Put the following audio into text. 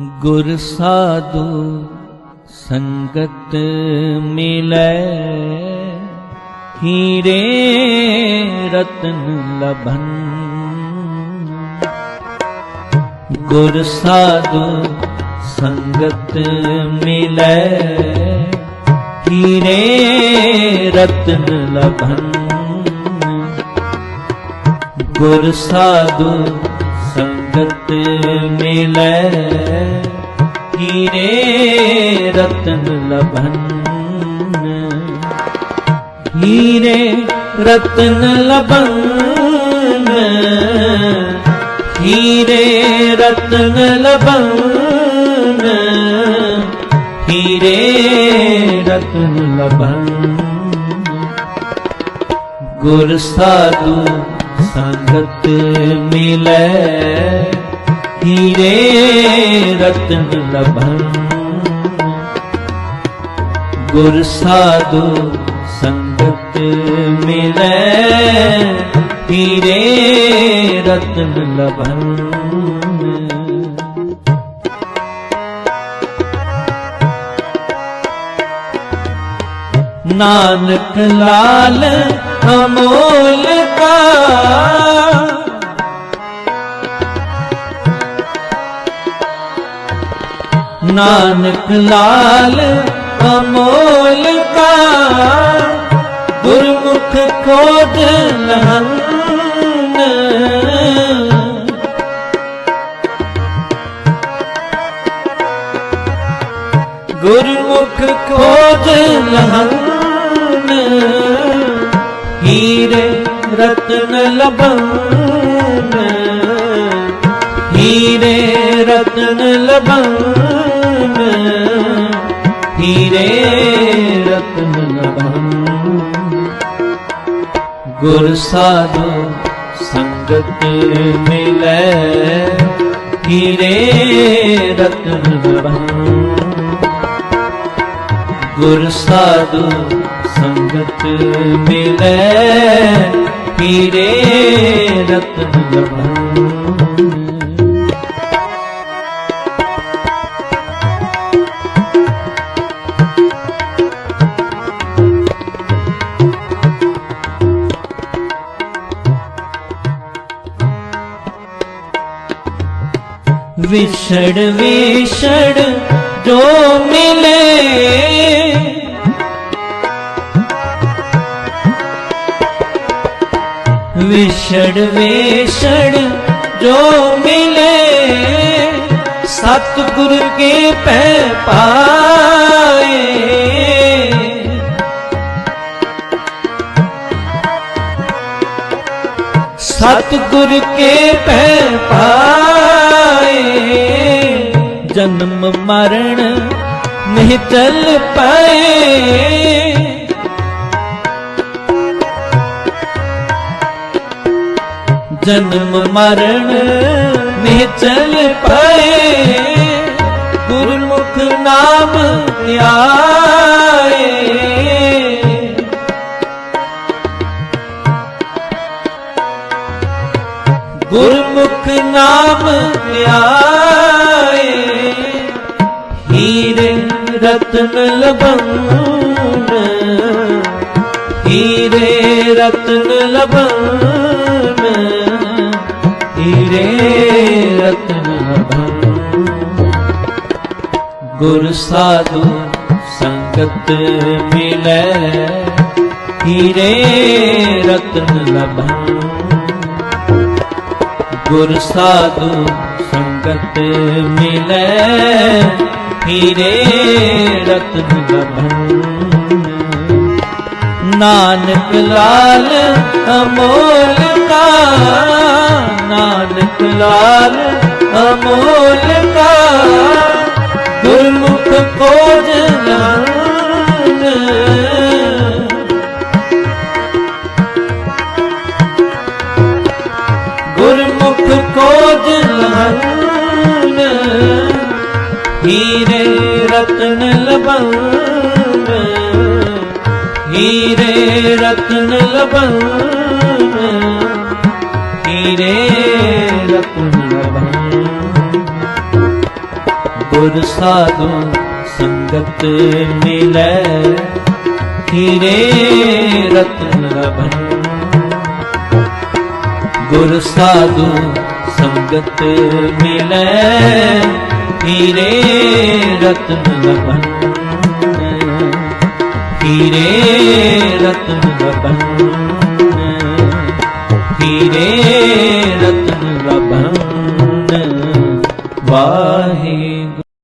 ਗੁਰ ਸਾਧੂ ਸੰਗਤ ਮਿਲੈ। ਹੀਰੇ ਰਤਨ ਲਭਨ। ਗੁਰ ਸਾਧੂ ਸੰਗਤ ਮਿਲੈ। ਹੀਰੇ ਰਤਨ ਲਭਨ। ਗੁਰ ਸਾਧੂ ਸੰਗਤ ਮਿਲੈ। ਹੀਰੇ ਰਤਨ ਲਭਨ ਹੀਰੇ ਰਤਨ ਲਭਨ ਹੀਰੇ ਰਤਨ ਲਭਨ ਹੀਰੇ ਰਤਨ ਲਭਨ ਗੁਰ ਸਾਧੂ ਸੰਗਤ ਮਿਲੈ, ਹੀਰੇ ਰਤਨ ਲਭਨ ਗੁਰ ਸਾਧੂ ਸੰਗਤ ਮਿਲੈ, ਹੀਰੇ ਰਤਨ ਲਭਨ ਨਾਨਕ ਲਾਲ ਅਮੋਲ ਨਾਨਕ ਲਾਲ ਅਮੋਲ ਕਾ। ਗੁਰਮੁਖ ਖੋਜ ਲਹਨ। ਗੁਰਮੁਖ ਖੋਜ ਲਹਨ। ਹੀਰੇ ਰਤਨ ਲਭਨ ਹੀਰੇ ਰਤਨ ਲਭਨ ਹੀਰੇ ਰਤਨ ਲਭਨ ਗੁਰ ਸਾਧੂ ਸੰਗਤ ਮਿਲੈ। ਹੀਰੇ ਰਤਨ ਲਭਨ ਗੁਰ ਸਾਧੂ ਸੰਗਤ ਮਿਲੈ ਹੀਰੇ ਰਤਨ ਲਭਨ ਵਿਛੜ ਵਿਛੜ ਜੋ ਮਿਲੇ ਵਿਛੜ ਵਿਛੜ ਜੋ ਮਿਲੇ, ਸਤਿਗੁਰ ਕੇ ਪੈ ਪਾਏ। ਸਤਿਗੁਰ ਕੇ ਪੈ ਪਾਏ, ਜਨਮ ਮਰਨ ਨਹੀਂ ਚੱਲ ਪਾਏ। ਜਨਮ ਮਰਨ ਮੇ ਚਲ ਪਏ। ਗੁਰਮੁਖ ਨਾਮ ਧਿਆਏ। ਗੁਰਮੁਖ ਨਾਮ ਧਿਆਏ। ਹੀਰੇ ਰਤਨ ਲਭਨ ਹੀਰੇ ਰਤਨ ਲਭਨ ਗੁਰ ਸਾਧੂ ਸੰਗਤ ਮਿਲੈ। ਹੀਰੇ ਰਤਨ ਲਭਨ ਗੁਰ ਸਾਧੂ ਸੰਗਤ ਮਿਲੈ। ਹੀਰੇ ਰਤਨ ਲਭਨ ਨਾਨਕ ਲਾਲ ਅਮੋਲ ਕਾ ਨਾਨਕ ਲਾਲ ਅਮੋਲ ਹੀਰੇ ਰਤਨ ਲਬਨ ਹੀਰੇ ਰਤਨ ਲਬਨ ਹੀਰੇ ਰਤਨ ਲਬਨ ਗੁਰ ਸਾਧੂ ਸੰਗਤ ਮਿਲੈ, ਹੀਰੇ ਰਤਨ ਲਭਨ ਗੁਰ ਸਾਧੂ ਸੰਗਤ ਮਿਲੈ ਹੀਰੇ ਰਤਨ ਲਭਨ ਹੀਰੇ ਰਤਨ ਲਭਨ ਹੀਰੇ ਰਤਨ